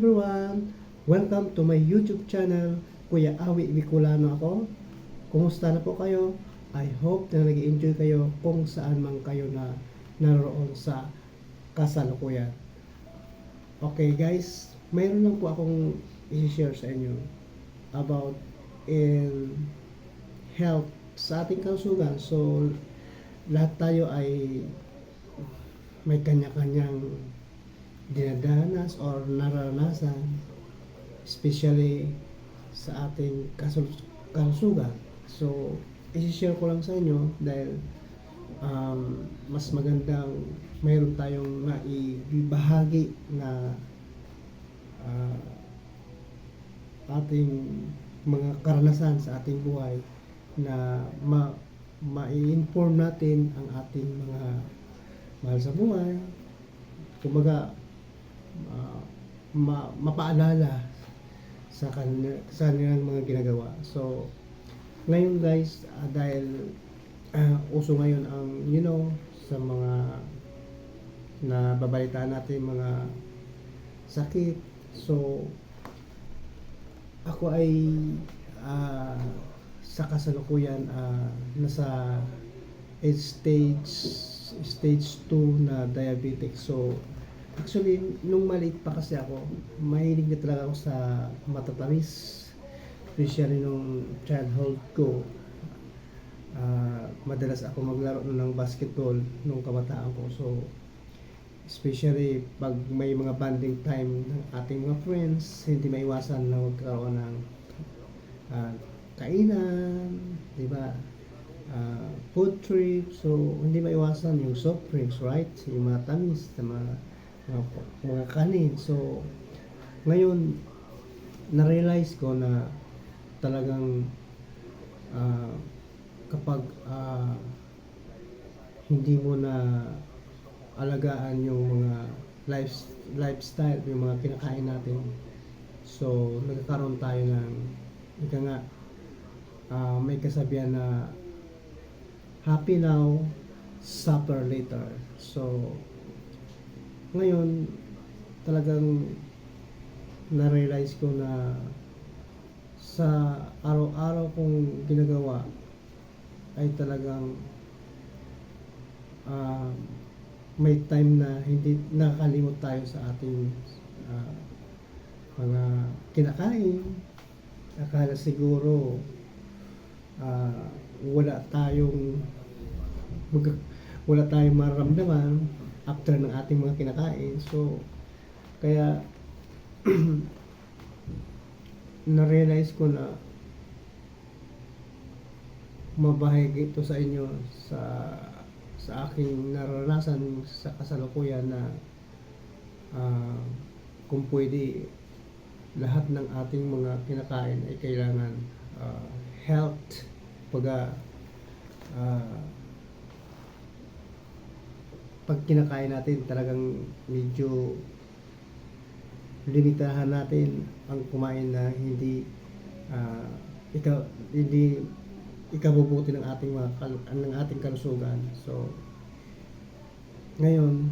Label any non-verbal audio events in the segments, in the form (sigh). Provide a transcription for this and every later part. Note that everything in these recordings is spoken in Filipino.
everyone! Welcome to my YouTube channel, Kuya Awi Bicolano ako. Kumusta na po kayo? I hope na nag enjoy kayo kung saan man kayo na naroon sa kasalukuyan. Okay guys, mayroon lang po akong i-share sa inyo about in health sa ating kalusugan. So, lahat tayo ay may kanya-kanyang dinadanas or naranasan especially sa ating kasul- kalusugan. So, i-share ko lang sa inyo dahil um, mas magandang mayroon tayong naibahagi na ah, ating mga karanasan sa ating buhay na ma ma-inform natin ang ating mga mahal sa buhay. Kumbaga, ah, ma mapaalala sa kanila, sa kanilang mga ginagawa. So, ngayon guys, ah, dahil ah, uso ngayon ang, you know, sa mga na babalitaan natin mga sakit. So, ako ay ah, sa kasalukuyan ah, nasa stage stage 2 na diabetic. So, actually, nung maliit pa kasi ako, mahilig na talaga ako sa matatamis. Especially nung childhood ko. Ah, madalas ako maglaro ng basketball nung kabataan ko. So, especially pag may mga bonding time ng ating mga friends, hindi maiwasan na magkaroon ng ah, kainan, di ba? Ah, food trip, so hindi maiwasan yung soft drinks, right? Yung mga tamis, mga, mga, mga kanin. So, ngayon, na-realize ko na talagang ah, kapag ah, hindi mo na alagaan yung mga life, lifestyle, yung mga kinakain natin. So, nagkakaroon tayo ng, ika nga, ah, may kasabihan na happy now, suffer later. So, ngayon, talagang na-realize ko na sa araw-araw kong ginagawa ay talagang ah, may time na hindi nakakalimot tayo sa ating ah, mga kinakain. Akala siguro ah, wala tayong wala tayong mararamdaman after ng ating mga kinakain. So, kaya (clears throat) na-realize ko na mabahagi ito sa inyo sa sa aking naranasan sa kasalukuyan na ah, kung pwede lahat ng ating mga kinakain ay kailangan ah, health pag pag kinakain natin talagang medyo limitahan natin ang kumain na hindi ah, ikaw hindi ikabubuti ng ating mga ng ating kalusugan. So ngayon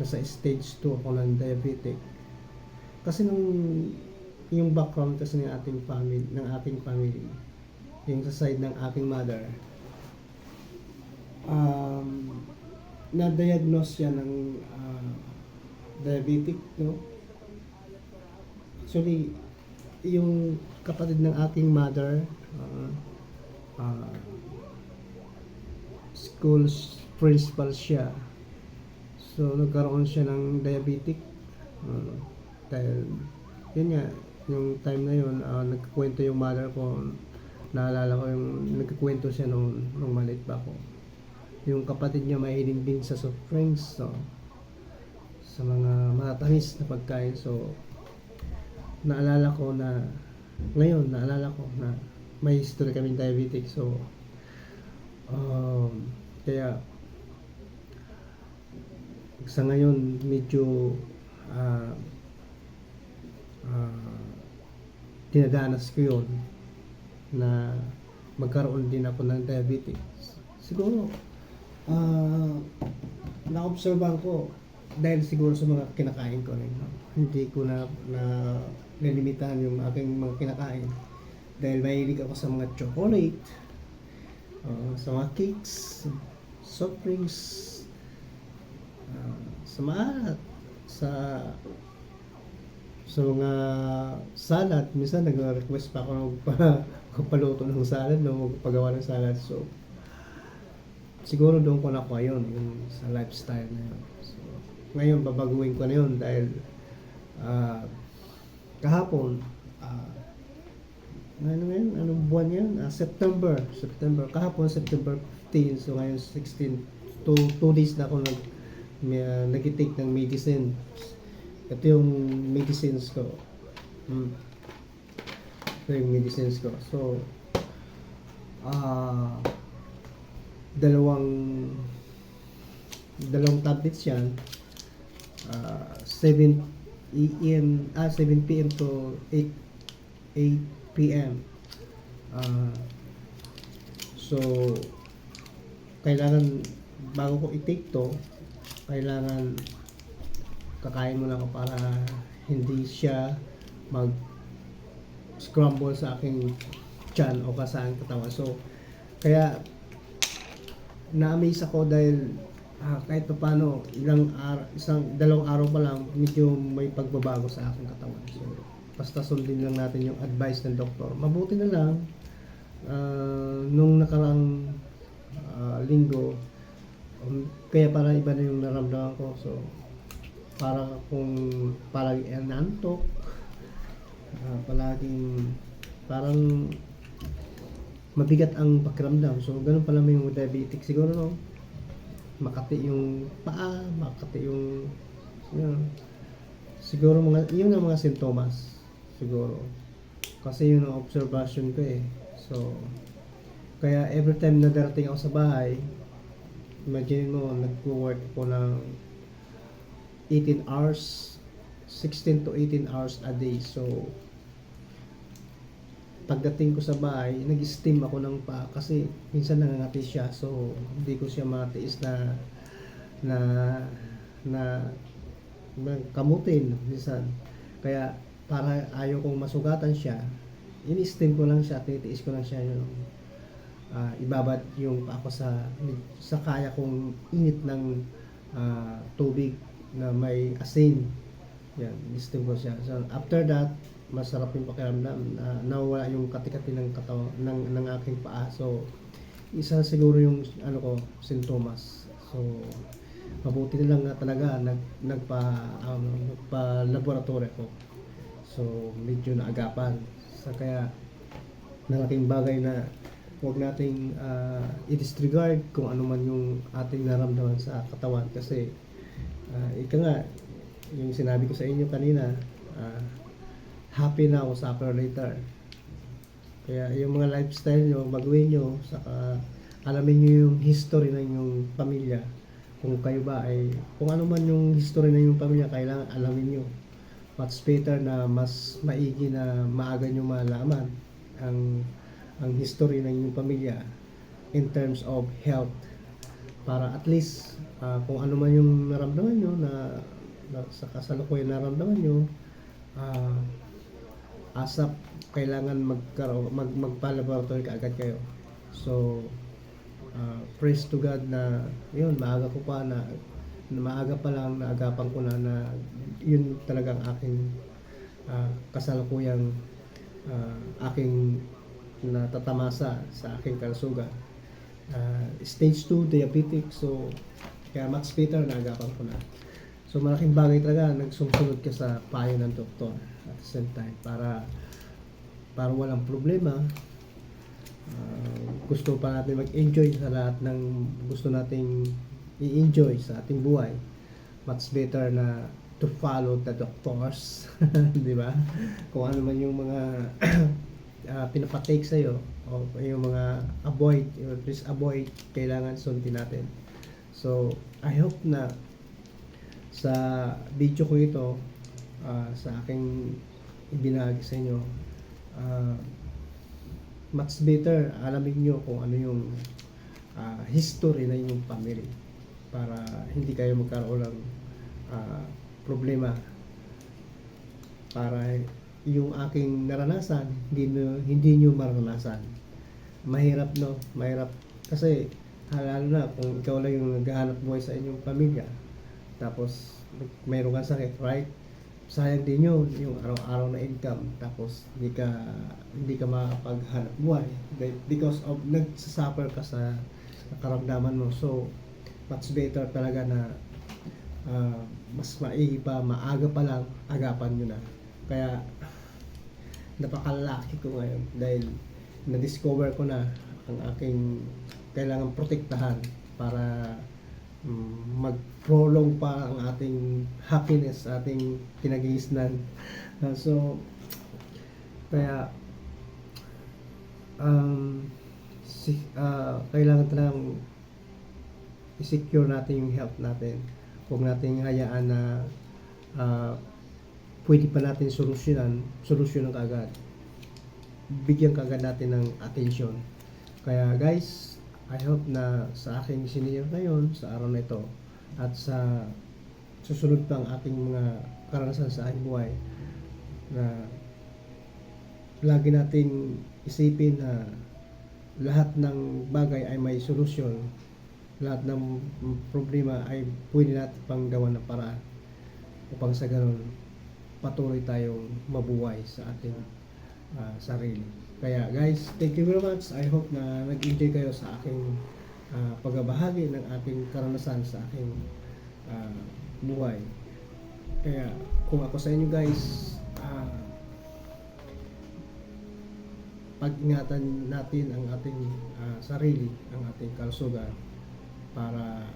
nasa stage 2 ako ng diabetic. Kasi nung yung background kasi ng ating family, ng ating family, yung sa side ng aking mother, um, na-diagnose siya ng ah, diabetic, no? Actually, yung kapatid ng ating mother, ah, ah, school principal siya. So, nagkaroon siya ng diabetic. ah, dahil, yun nga, yung time na yun, ah, nagkukwento yung mother ko, naalala ko yung nagkukwento siya nung, nung maliit pa ako. Yung kapatid niya mahilig din sa soft drinks, so, sa mga matatamis na pagkain. So, naalala ko na, ngayon, naalala ko na may history kaming diabetic. So, um, kaya, sa ngayon, medyo, ah, ah, dinadanas ko yun na magkaroon din ako ng diabetes. Siguro, ah, naobserbahan ko dahil siguro sa mga kinakain ko rin. Hindi ko na, na nalimitahan yung aking mga kinakain. Dahil mahilig ako sa mga chocolate, uh, sa mga cakes, soft drinks, uh, sa maalat, sa sa mga salad, minsan nag-request pa ako ng pa, (laughs) paluto ng salad, no, magpagawa ng salad. So, siguro doon ko nakuha yun, yung sa lifestyle na yun. So, ngayon, babaguhin ko na yun dahil ah, kahapon, ah, ano ngayon, anong buwan yan? Ah, September, September, kahapon September 15, so ngayon 16, 2 days na ako nag, ah, nag-take ng medicine. Ito yung medicines ko. Hmm. Ito yung medicines ko. So, ah, dalawang dalawang tablets yan. Ah 7 AM ah 7 PM to 8 8 PM ah so kailangan bago ko i-take to kailangan kakain muna ako para hindi siya mag scramble sa aking tiyan o sa aking katawan so kaya na-amaze ako dahil ah, kahit pa paano ilang araw, isang dalawang araw pa lang medyo may pagbabago sa aking katawan. So basta sundin lang natin yung advice ng doktor. Mabuti na lang ah, nung nakarang ah, linggo um, kaya para iba na yung naramdaman ko. So para kung parang nantok ah, palaging parang mabigat ang pakiramdam. So, ganun pala may diabetic. Siguro, no? Makati yung paa, makati yung, yun. Siguro mga, yun ang mga sintomas. Siguro. Kasi yun ang observation ko eh. So, kaya every time na darating ako sa bahay, imagine mo, nag-work ko ng 18 hours, 16 to 18 hours a day. So, pagdating ko sa bahay, nag-steam ako ng pa kasi minsan nangangati siya. So, hindi ko siya matiis na na na, na kamutin minsan. Kaya para ayaw kong masugatan siya, in-steam ko lang siya, titiis ko lang siya yung ah, ibabad yung pa ako sa sa kaya kong init ng ah, tubig na may asin. Yan, in-steam ko siya. So, after that, masarap yung pakiramdam na nawala yung katikati ng katawan ng ng aking paa. So isa siguro yung ano ko sintomas. So mabuti na lang talaga nag nagpa um, nagpa laboratory ko. So medyo naagapan. Sa kaya malaking bagay na huwag nating ah, i-disregard kung ano man yung ating naramdaman sa katawan kasi ah, ika nga yung sinabi ko sa inyo kanina ah, happy now, suffer later. Kaya yung mga lifestyle nyo, baguhin nyo, saka alamin nyo yung history ng inyong pamilya. Kung kayo ba ay, kung ano man yung history ng inyong pamilya, kailangan alamin nyo. Much better na mas maigi na maaga nyo malaman ang ang history ng inyong pamilya in terms of health para at least ah, kung ano man yung naramdaman nyo na, na sa kasalukuyan naramdaman nyo ah, asap kailangan magkaroon mag magpa-laboratory kaagad kayo. So uh, praise to God na yun maaga ko pa na, na maaga pa lang naagapan ko na na yun talagang aking uh, kasalukuyang uh, aking natatamasa sa aking kalusugan. Uh, stage 2 diabetic so kaya much better naagapan ko na. So malaking bagay talaga nagsusunod ka sa payo ng doktor at the same time para para walang problema. Ah, gusto pa natin mag-enjoy sa lahat ng gusto nating i-enjoy sa ating buhay. Much better na to follow the doctors, (laughs) di ba? Kung ano man yung mga uh, (clears throat) pinapatake sa'yo o yung mga avoid, yung please avoid, kailangan sundin natin. So, I hope na sa video ko ito, ah, sa aking ibinahagi sa inyo, ah, much better alamin nyo kung ano yung ah, history na inyong family para hindi kayo magkaroon ng ah, problema. Para yung aking naranasan hindi nyo, hindi nyo maranasan. Mahirap no? Mahirap. Kasi lalo na kung ikaw lang yung naghahanap buhay sa inyong pamilya tapos mayroon kang sakit right sayang din yun yung araw-araw na income tapos hindi ka hindi ka makapaghanap buhay. Be- because of nagsasuffer ka sa, karamdaman mo. So much better talaga na ah, mas maigi pa maaga pa lang agapan nyo na. Kaya napakalaki ko ngayon dahil na-discover ko na ang aking kailangan protektahan para mag-prolong pa ang ating happiness, ating kinagisnan. Uh, so, kaya um, si, ah, kailangan talagang i-secure natin yung health natin. Huwag natin hayaan na ah, pwede pa natin solusyonan, solusyonan kagad. Bigyan kagad natin ng attention. Kaya guys, I hope na sa aking senior ngayon, sa araw na ito, at sa susunod pang aking mga karanasan sa aking buhay, na lagi nating isipin na lahat ng bagay ay may solusyon. Lahat ng problema ay pwede natin pang gawa ng paraan upang sa ganun patuloy tayong mabuhay sa ating ah, sarili. Kaya guys, thank you very much. I hope na nag-enjoy kayo sa aking ah, pagbabahagi ng ating karanasan sa aking ah, buhay. Kaya kung ako sa inyo guys, ah, pag-ingatan natin ang ating ah, sarili, ang ating kalusugan para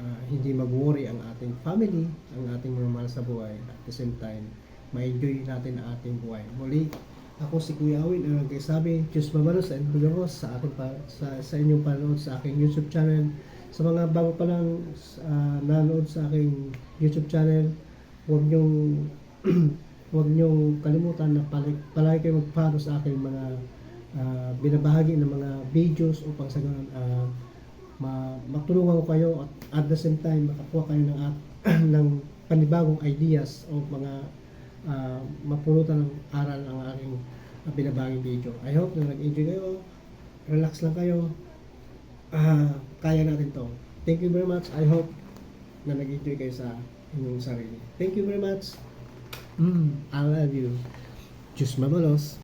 ah, hindi mag-worry ang ating family, ang ating mga sa buhay at the same time, ma-enjoy natin ang ating buhay. Muli, ako si Kuya Awin ang nagsasabi, Diyos mabalos and Bugaros sa akin pa, sa, sa inyong panood sa aking YouTube channel. Sa mga bago pa lang ah, nanood sa aking YouTube channel, huwag niyong (clears throat) huwag niyong kalimutan na palagi, palagi kayo mag-follow sa aking mga ah, binabahagi ng mga videos upang sa ganun ma matulungan ko kayo at at the same time makakuha kayo ng at, (clears throat) ng panibagong ideas o mga ah, mapulutan ng aral ang aking uh, binabaging video. I hope na nag-enjoy kayo. Relax lang kayo. Ah, kaya natin to. Thank you very much. I hope na nag-enjoy kayo sa inyong sarili. Thank you very much. Mm, I love you. Diyos mabalos.